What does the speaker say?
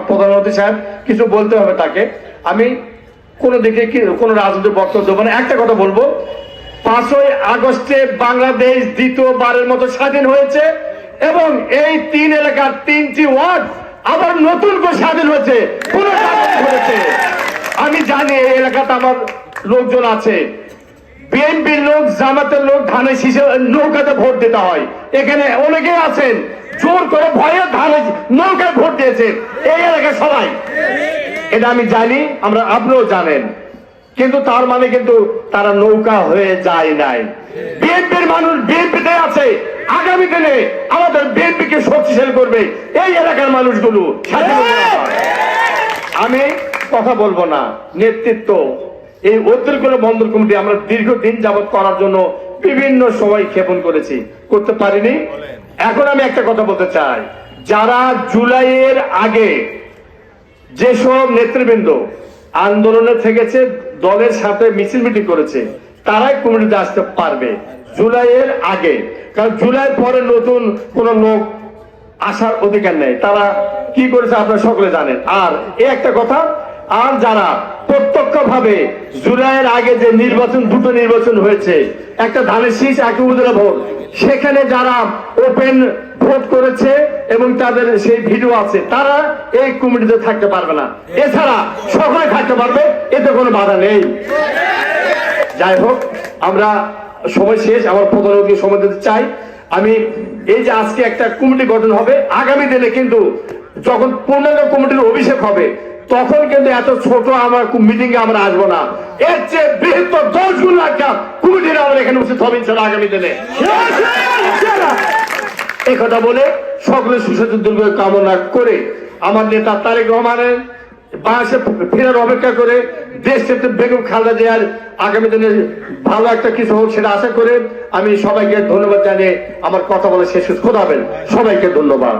প্রধানমন্ত্রী সাহেব, কিছু বলতে হবে তাকে। আমি কোনো দিকে কোনো রাজনৈতিক বক্তব্য দেবো না। একটা কথা বলব। পাঁচই আগস্টে বাংলাদেশ দ্বিতীয়বারের মতো স্বাধীন হয়েছে এবং এই তিন এলাকার তিনটি ওয়ার্ড আবার নতুন করে স্বাধীন হয়েছে। হয়েছে। আমি জানি এই এলাকাতে আমার লোকজন আছে। বিএনপির লোক, জামাতের লোক, ধানের শীষে নৌকাতে ভোট দিতে হয়। এখানে অনেকে আছেন। জোর করে ভয়ে ধানের নৌকায় ভোট দিয়েছে। এই এলাকায় সবাই। এটা আমি জানি, আমরা আপনিও জানেন। কিন্তু তার মানে কিন্তু তারা নৌকা হয়ে যায় নাই। বিএনপির মানুষ বিএনপিতে আছে। আগামী দিনে আমাদের বিএনপিকে শক্তিশালী করবে এই এলাকার মানুষগুলো। আমি কথা বলব না। নেতৃত্ব। এই অতিরিক্ত বন্দর কমিটি আমরা দীর্ঘদিন যাবৎ করার জন্য বিভিন্ন সময় ক্ষেপণ করেছি। করতে পারিনি। এখন আমি একটা কথা বলতে চাই। যারা জুলাইয়ের আগে যেসব নেতৃবৃন্দ আন্দোলনে থেকেছে দলের সাথে মিছিল মিটিং করেছে তারাই কমিটিতে আসতে পারবে জুলাইয়ের আগে। কারণ জুলাই পরে নতুন কোন লোক আসার অধিকার নেই। তারা কি করেছে আপনারা সকলে জানেন। আর এই একটা কথা আর যারা প্রত্যক্ষ ভাবে জুলাইয়ের আগে যে নির্বাচন, দুটো নির্বাচন হয়েছে, একটা ধানের শীষ, এক উপজেলা ভোট, সেখানে যারা ওপেন ভোট করেছে এবং তাদের সেই ভিডিও আছে, তারা এই কমিটিতে থাকতে পারবে না। এছাড়া সকলে থাকতে পারবে, এতে কোনো বাধা নেই। যাই হোক, আমরা সময় শেষ, আমার প্রধানমন্ত্রী সময় দিতে চাই। আমি এই যে আজকে একটা কমিটি গঠন হবে, আগামী দিনে কিন্তু যখন পূর্ণাঙ্গ কমিটির অভিষেক হবে তখন কিন্তু এত ছোট আমার মিটিং এ আমরা আসব না। এর চেয়ে বৃহত্তর দশ গুণ একটা কমিটির আমরা এখানে উপস্থিত হবে আগামী দিনে। এই কথা বলে সকলের সুস্বাস্থ্য দুর্গ কামনা করে আমার নেতা তারেক রহমানের বাংলাদেশে ফেরার অপেক্ষা করে দেশ থেকে বেগম খালেদা জিয়ার আগামী দিনে ভালো একটা কিছু হোক সেটা আশা করে আমি সবাইকে ধন্যবাদ জানিয়ে আমার কথা বলে শেষ খোদাবেন সবাইকে ধন্যবাদ।